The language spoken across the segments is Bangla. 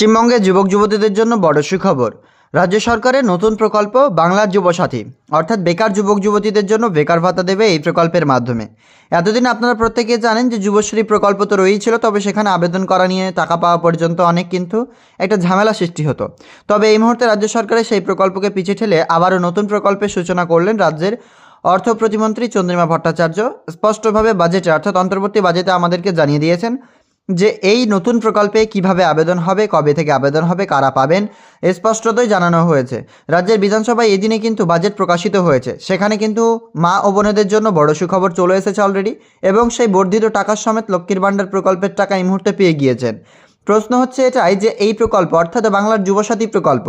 পশ্চিমবঙ্গে যুবক যুবতীদের জন্য বড় সুখবর। রাজ্য সরকারের নতুন প্রকল্প বাংলার যুবসাথী। অর্থাৎ বেকার যুবক যুবতীদের জন্য বেকার ভাতা দেবে এই প্রকল্পের মাধ্যমে। এতদিন আপনারা প্রত্যেকে জানেন যে যুবশ্রী প্রকল্প তো রয়েছিল তবে সেখানে আবেদন করা নিয়ে টাকা পাওয়া পর্যন্ত অনেক কিন্তু একটা ঝামেলা সৃষ্টি হতো। তবে এই মুহূর্তে রাজ্য সরকারের সেই প্রকল্পকে পিছিয়ে ঠেলে আবারও নতুন প্রকল্পের সূচনা করলেন রাজ্যের অর্থ প্রতিমন্ত্রী চন্দ্রিমা ভট্টাচার্য। স্পষ্টভাবে বাজেটে, অর্থাৎ অন্তর্বর্তী বাজেটে আমাদেরকে জানিয়ে দিয়েছেন যে এই নতুন প্রকল্পে কীভাবে আবেদন হবে, কবে থেকে আবেদন হবে, কারা পাবেন স্পষ্টতই জানানো হয়েছে। রাজ্যের বিধানসভায় এদিনে কিন্তু বাজেট প্রকাশিত হয়েছে। সেখানে কিন্তু মা ও বোনেদের জন্য বড় সুখবর চলে এসেছে অলরেডি এবং সেই বর্ধিত টাকার সমেত লক্ষ্মীর ভাণ্ডার প্রকল্পের টাকা এই মুহূর্তে পেয়ে গিয়েছেন। প্রশ্ন হচ্ছে এটাই যে এই প্রকল্প, অর্থাৎ বাংলার যুবসাথী প্রকল্প,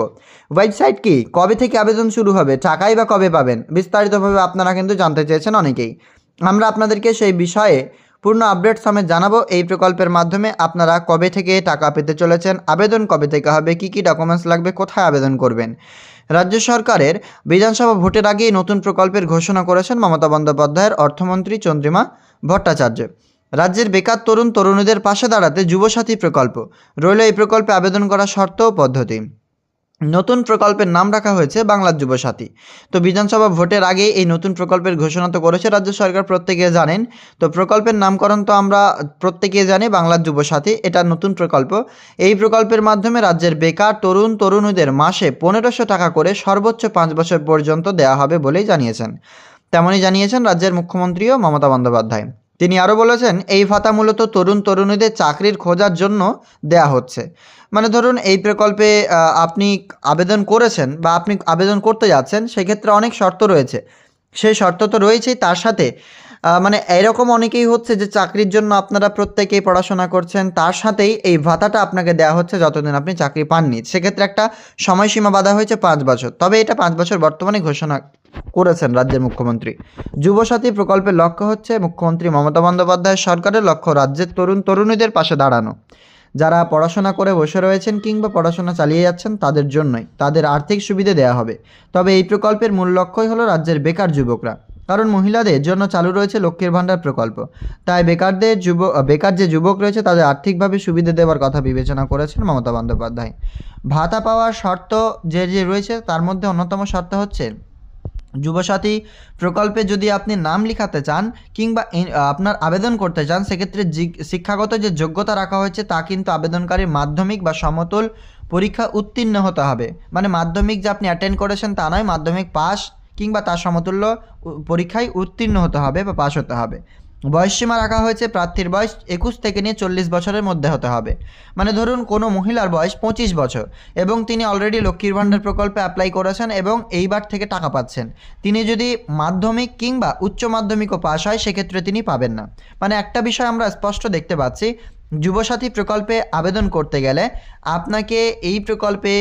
ওয়েবসাইট কি? কবে থেকে আবেদন শুরু হবে, টাকাই বা কবে পাবেন? বিস্তারিতভাবে আপনারা কিন্তু জানতে চেয়েছেন অনেকেই। আমরা আপনাদেরকে সেই বিষয়ে পূর্ণ আপডেট সমেত জানাব এই প্রকল্পের মাধ্যমে আপনারা কবে থেকে টাকা পেতে চলেছেন, আবেদন কবে থেকে হবে, কি কি ডকুমেন্টস লাগবে, কোথায় আবেদন করবেন? রাজ্য সরকারের বিধানসভা ভোটের আগেই নতুন প্রকল্পের ঘোষণা করেছেন মমতা বন্দ্যোপাধ্যায়ের অর্থমন্ত্রী চন্দ্রিমা ভট্টাচার্য। রাজ্যের বেকার তরুণ, তরুণীদের পাশে দাঁড়াতে যুবসাথী প্রকল্প। রইল এই প্রকল্পে আবেদন করার শর্ত ও পদ্ধতি। নতুন প্রকল্পের নাম রাখা হয়েছে বাংলার যুবসাথী তো বিধানসভা ভোটের আগে এই নতুন প্রকল্পের ঘোষণা তো করেছে রাজ্য সরকার, প্রত্যেকে জানেন। তো প্রকল্পের নামকরণ তো আমরা প্রত্যেকে জানি, বাংলার যুবসাথী এটা নতুন প্রকল্প। এই প্রকল্পের মাধ্যমে রাজ্যের বেকার, তরুণ, তরুণীদের মাসে পনেরোশো টাকা করে সর্বোচ্চ পাঁচ বছর পর্যন্ত দেওয়া হবে বলেই জানিয়েছেন। তেমনই জানিয়েছেন রাজ্যের মুখ্যমন্ত্রীও মমতা বন্দ্যোপাধ্যায়। তিনি আরও বলেছেন, এই ভাতা মূলত তরুণ তরুণীদের চাকরির খোঁজার জন্য দেয়া হচ্ছে। মানে ধরুন, এই প্রকল্পে আপনি আবেদন করেছেন বা আপনি আবেদন করতে যাচ্ছেন, সেক্ষেত্রে অনেক শর্ত রয়েছে। সেই শর্ত তো রয়েছেই। তার সাথে মানে এরকম অনেকেই হচ্ছে যে চাকরির জন্য আপনারা প্রত্যেকেই পড়াশোনা করছেন, তার সাথেই এই ভাতাটা আপনাকে দেওয়া হচ্ছে যতদিন আপনি চাকরি পাননি। সেক্ষেত্রে একটা সময়সীমা বাধা হয়েছে পাঁচ বছর। তবে এটা পাঁচ বছর বর্তমানে ঘোষণা করেছেন রাজ্যের মুখ্যমন্ত্রী। যুবসাথী প্রকল্পের লক্ষ্য হচ্ছে মুখ্যমন্ত্রী মমতা বন্দ্যোপাধ্যায় সরকারের লক্ষ্য রাজ্যের তরুণ তরুণীদের পাশে দাঁড়ানো। যারা পড়াশোনা করে বসে রয়েছেন কিংবা পড়াশোনা চালিয়ে যাচ্ছেন তাদের জন্যই, তাদের আর্থিক সুবিধে দেওয়া হবে। তবে এই প্রকল্পের মূল লক্ষ্যই হলো রাজ্যের বেকার যুবকরা। কারণ মহিলাদের জন্য চালু রয়েছে লক্ষ্মীর ভাণ্ডার প্রকল্প। তাই বেকারদের যুব, বেকার যে যুবক রয়েছে তাদের আর্থিকভাবে সুবিধে দেওয়ার কথা বিবেচনা করেছেন মমতা বন্দ্যোপাধ্যায়। ভাতা পাওয়ার শর্ত যে যে রয়েছে তার মধ্যে অন্যতম শর্ত হচ্ছে যুবসাথী প্রকল্পে যদি আপনি নাম লিখাতে চান কিংবা আপনার আবেদন করতে চান, সেক্ষেত্রে শিক্ষাগত যে যোগ্যতা রাখা হয়েছে তা কিন্তু আবেদনকারীর মাধ্যমিক বা সমতল পরীক্ষা উত্তীর্ণ হতে হবে। মানে মাধ্যমিক যে আপনি অ্যাটেন্ড করেছেন তা নয়, মাধ্যমিক পাস কিংবা তার সমতুল্য পরীক্ষায় উত্তীর্ণ হতে হবে বা পাশ হতে হবে। বয়সসীমা রাখা হয়েছে প্রার্থীর বয়স একুশ থেকে নিয়ে চল্লিশ বছরের মধ্যে হতে হবে। মানে ধরুন কোনো মহিলার বয়স পঁচিশ বছর এবং তিনি অলরেডি লক্ষ্মীর ভাণ্ডার প্রকল্পে অ্যাপ্লাই করেছেন এবং এইবার থেকে টাকা পাচ্ছেন। তিনি যদি মাধ্যমিক কিংবা উচ্চ মাধ্যমিকও পাশ হয়, সেক্ষেত্রে তিনি পাবেন না। মানে একটা বিষয় আমরা স্পষ্ট দেখতে পাচ্ছি যুবসাথী প্রকল্পে আবেদন করতে গেলে আপনাকে এই প্রকল্পে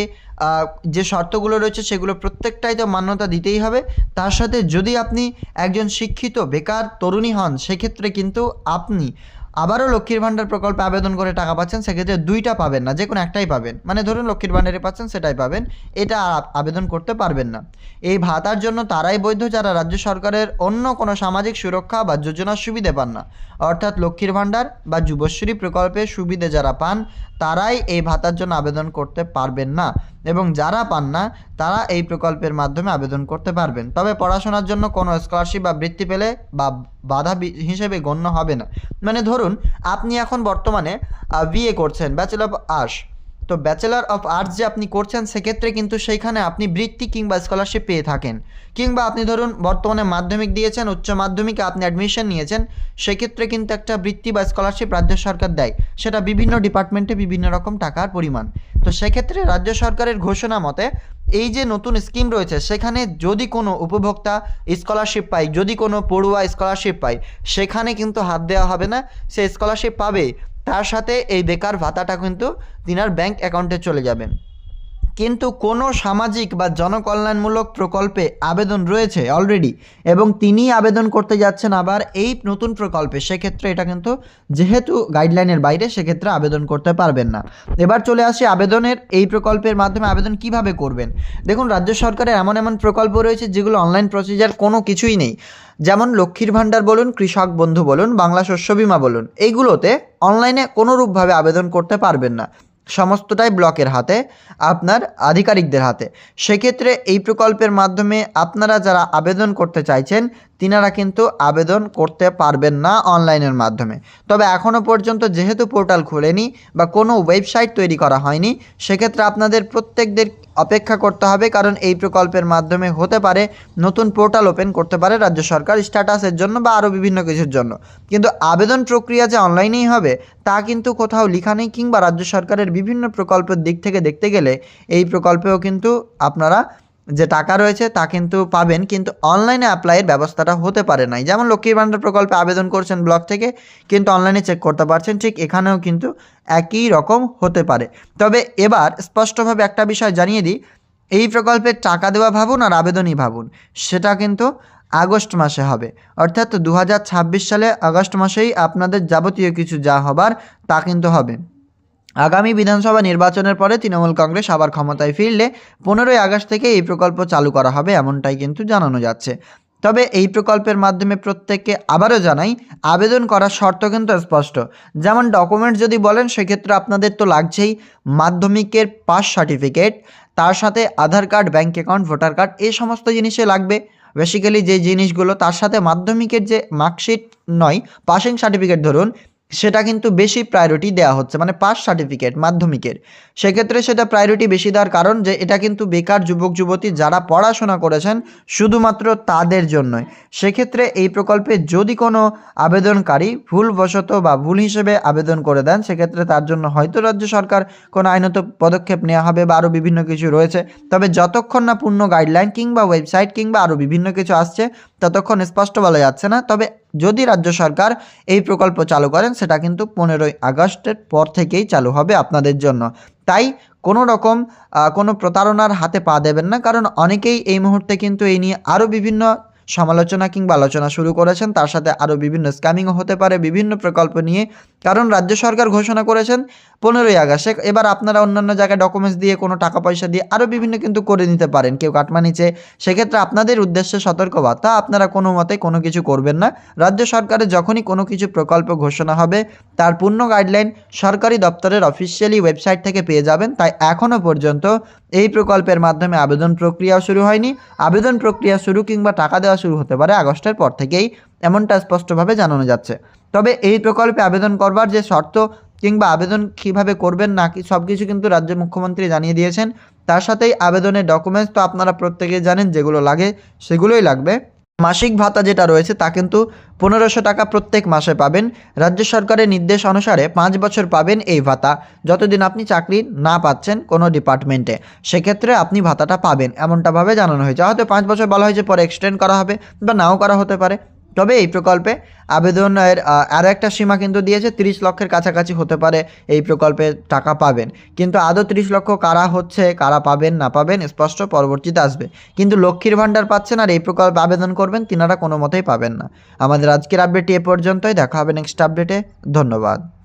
যে শর্তগুলো রয়েছে সেগুলো প্রত্যেকটাই তো মান্যতা দিতেই হবে। তার সাথে যদি আপনি একজন শিক্ষিত, বেকার, তরুণী হন, সেক্ষেত্রে কিন্তু আপনি আবারও লক্ষ্মীর ভাণ্ডার প্রকল্পে আবেদন করে টাকা পাচ্ছেন, সেক্ষেত্রে দুইটা পাবেন না যে কোনো একটাই পাবেন। মানে ধরুন লক্ষ্মীর ভাণ্ডারে পাচ্ছেন, সেটাই পাবেন। এটা আবেদন করতে পারবেন না। এই ভাতার জন্য তারাই বৈধ, যারা রাজ্য সরকারের অন্য কোনো সামাজিক সুরক্ষা বা যোজনার সুবিধে পান না। অর্থাৎ লক্ষ্মীর ভাণ্ডার বা যুবশ্রী প্রকল্পের সুবিধে যারা পান, তারাই এই ভাতার জন্য আবেদন করতে পারবেন না। এবং যারা পান না, তারা এই প্রকল্পের মাধ্যমে আবেদন করতে পারবেন। তবে পড়াশোনার জন্য কোনো স্কলারশিপ বা বৃত্তি পেলে বা বাধা হিসেবে গণ্য হবে না। মানে ধরুন আপনি এখন বর্তমানে বিএ করছেন ব্যাচেলর অফ আর্টস তো ব্যাচেলর অফ আর্টস যে আপনি করছেন, সেক্ষেত্রে কিন্তু সেইখানে আপনি বৃত্তি কিংবা স্কলারশিপ পেয়ে থাকেন। কিংবা আপনি ধরুন, বর্তমানে মাধ্যমিক দিয়েছেন, উচ্চ মাধ্যমিকে আপনি অ্যাডমিশন নিয়েছেন, সেক্ষেত্রে কিন্তু একটা বৃত্তি বা স্কলারশিপ রাজ্য সরকার দেয়। সেটা বিভিন্ন ডিপার্টমেন্টে বিভিন্ন রকম টাকার পরিমাণ। তো সেক্ষেত্রে রাজ্য সরকারের ঘোষণা মতে এই যে নতুন স্কিম রয়েছে, সেখানে যদি কোনো উপভোক্তা স্কলারশিপ পায়, যদি কোনো পড়ুয়া স্কলারশিপ পায়, সেখানে কিন্তু হাত দেওয়া হবে না, সে স্কলারশিপ পাবে। তার সাথে এই বেকার ভাতাটা কিন্তু তিনার ব্যাংক অ্যাকাউন্টে চলে যাবে। কিন্তু কোনো সামাজিক বা জনকল্যাণমূলক প্রকল্পে আবেদন রয়েছে অলরেডি এবং তিনি আবেদন করতে যাচ্ছেন আবার এই নতুন প্রকল্পে, সেক্ষেত্রে এটা কিন্তু যেহেতু গাইডলাইনের বাইরে, সেক্ষেত্রে আবেদন করতে পারবেন না। এবার চলে আসি আবেদনের, এই প্রকল্পের মাধ্যমে আবেদন কীভাবে করবেন? দেখুন, রাজ্য সরকারের এমন এমন প্রকল্প রয়েছে যেগুলো অনলাইন প্রসিজার কোনো কিছুই নেই। যেমন লক্ষ্মীর ভাণ্ডার বলুন, কৃষক বন্ধু বলুন, বাংলা শস্য বিমা বলুন, এইগুলোতে অনলাইনে কোনোরূপভাবে আবেদন করতে পারবেন না। সমস্তটাই ব্লকের হাতে, আপনার আধিকারিকদের হাতে। সেক্ষেত্রে এই প্রকল্পের মাধ্যমে আপনারা যারা আবেদন করতে চাইছেন তিনারা কিন্তু আবেদন করতে পারবেন না অনলাইনের মাধ্যমে। তবে এখনও পর্যন্ত যেহেতু পোর্টাল খুলেনি বা কোনো ওয়েবসাইট তৈরি করা হয়নি, সেক্ষেত্রে আপনাদের প্রত্যেকদের অপেক্ষা করতে হবে, কারণ এই প্রকল্পের মাধ্যমে হতে পারে নতুন পোর্টাল ওপেন করতে পারে রাজ্য সরকার স্ট্যাটাসের জন্য বা আরও বিভিন্ন কিছুর জন্য। কিন্তু আবেদন প্রক্রিয়া যে অনলাইনেই হবে, তা কিন্তু কোথাও লেখা নেই কিংবা রাজ্য সরকারের বিভিন্ন প্রকল্পের দিক থেকে দেখতে গেলে এই প্রকল্পেও কিন্তু আপনারা যে টাকা রয়েছে তা কিন্তু পাবেন, কিন্তু অনলাইনে অ্যাপ্লাইয়ের ব্যবস্থাটা হতে পারে নাই। যেমন লক্ষ্মীর ভাণ্ডার প্রকল্পে আবেদন করছেন ব্লক থেকে, কিন্তু অনলাইনে চেক করতে পারছেন, ঠিক এখানেও কিন্তু একই রকম হতে পারে। তবে এবার স্পষ্টভাবে একটা বিষয় জানিয়ে দিই, এই প্রকল্পের টাকা দেওয়া ভাবুন আর আবেদনই ভাবুন, সেটা কিন্তু আগস্ট মাসে হবে। অর্থাৎ দু হাজার ছাব্বিশ সালে আগস্ট মাসেই আপনাদের যাবতীয় কিছু যা হবার তা কিন্তু হবে। আগামী বিধানসভা নির্বাচনের পরে তৃণমূল কংগ্রেস আবার ক্ষমতায় ফিরলে পনেরোই আগস্ট থেকে এই প্রকল্প চালু করা হবে এমনটাই কিন্তু জানানো যাচ্ছে। তবে এই প্রকল্পের মাধ্যমে প্রত্যেককে আবারও জানাই, আবেদন করার শর্ত কিন্তু স্পষ্ট। যেমন ডকুমেন্ট যদি বলেন, সেক্ষেত্রে আপনাদের তো লাগছেই মাধ্যমিকের পাস সার্টিফিকেট, তার সাথে Aadhaar card bank account, voter card, এই সমস্ত জিনিসে লাগবে। বেসিক্যালি যে জিনিসগুলো, তার সাথে মাধ্যমিকের যে মার্কশিট নয়, পাসিং সার্টিফিকেট ধরুন সেটা কিন্তু বেশি প্রায়োরিটি দেওয়া হচ্ছে মানে পাস সার্টিফিকেট মাধ্যমিকের। সেক্ষেত্রে সেটা প্রায়োরিটি বেশি দেওয়ার কারণ যে এটা কিন্তু বেকার যুবক, যুবতী যারা পড়াশোনা করেছেন শুধুমাত্র তাদের জন্যই। সেক্ষেত্রে এই প্রকল্পে যদি কোনো আবেদনকারী ভুলবশত বা ভুল হিসেবে আবেদন করে দেন, সেক্ষেত্রে তার জন্য হয়তো রাজ্য সরকার কোনো আইনত পদক্ষেপ নেওয়া হবে বা আরও বিভিন্ন কিছু রয়েছে। তবে যতক্ষণ না পূর্ণ গাইডলাইন কিংবা ওয়েবসাইট কিংবা আরও বিভিন্ন কিছু আসছে ততক্ষণ স্পষ্ট বলা যাচ্ছে না। তবে যদি রাজ্য সরকার এই প্রকল্প চালু করেন, সেটা কিন্তু পনেরোই আগস্টের পর থেকেই চালু হবে আপনাদের জন্য। তাই কোনো রকম কোনো প্রতারণার হাতে পা দেবেন না, কারণ অনেকেই এই মুহূর্তে কিন্তু এই নিয়ে আরও বিভিন্ন সমালোচনা কিংবা আলোচনা শুরু করেছেন, তার সাথে আরও বিভিন্ন স্ক্যামিংও হতে পারে, বিভিন্ন প্রকল্প নিয়ে। কারণ রাজ্য সরকার ঘোষণা করেছেন, পনেরোই আগস্টে এবার আপনারা অন্যান্য জায়গায় ডকুমেন্টস দিয়ে, কোনো টাকা পয়সা দিয়ে আরও বিভিন্ন কিন্তু করে নিতে পারেন, কেউ কাটমা নিচে সেক্ষেত্রে আপনাদের উদ্দেশ্যে সতর্কবার্তা, আপনারা কোনো মতে কোনো কিছু করবেন না। রাজ্য সরকারের যখনই কোনো কিছু প্রকল্প ঘোষণা হবে, তার পূর্ণ গাইডলাইন সরকারি দপ্তরের অফিসিয়ালি ওয়েবসাইট থেকে পেয়ে যাবেন। তাই এখনও পর্যন্ত এই প্রকল্পের মাধ্যমে আবেদন প্রক্রিয়াও শুরু হয়নি। আবেদন প্রক্রিয়া শুরু কিংবা টাকা দেওয়া শুরু হতে পারে আগস্টের পর থেকেই। এমনটা স্পষ্টভাবে জানানো যাচ্ছে। তবে এই প্রকল্পে আবেদন করবার যে শর্ত কিংবা আবেদন কীভাবে করবেন না কি সব কিছু কিন্তু রাজ্য মুখ্যমন্ত্রী জানিয়ে দিয়েছেন। তার সাথেই আবেদনের ডকুমেন্টস তো আপনারা প্রত্যেকেই জানেন যেগুলো লাগে সেগুলোই লাগবে। মাসিক ভাতা যেটা রয়েছে তা কিন্তু পনেরোশো টাকা প্রত্যেক মাসে পাবেন। রাজ্য সরকারের নির্দেশ অনুসারে পাঁচ বছর পাবেন এই ভাতা। যতদিন আপনি চাকরি না পাচ্ছেন কোনো ডিপার্টমেন্টে, সেক্ষেত্রে আপনি ভাতাটা পাবেন। এমনটাভাবে জানানো হয়েছে। হয়তো পাঁচ বছর বলা হয়েছে, পরে এক্সটেন্ড করা হবে বা নাও করা হতে পারে। তবে এই প্রকল্পে আবেদনের আরও একটা সীমা কিন্তু দিয়েছে, তিরিশ লক্ষের কাছাকাছি হতে পারে এই প্রকল্পে টাকা পাবেন। কিন্তু আদৌ তিরিশ লক্ষ কারা হচ্ছে, কারা পাবেন, না পাবেন, স্পষ্ট পরবর্তীতে আসবে। কিন্তু লক্ষ্মীর ভাণ্ডার পাচ্ছেন আর এই প্রকল্পে আবেদন করবেন, তিনারা কোনো মতেই পাবেন না। আমাদের আজকের আপডেটটি এ পর্যন্তই, দেখা হবে নেক্সট আপডেটে ধন্যবাদ।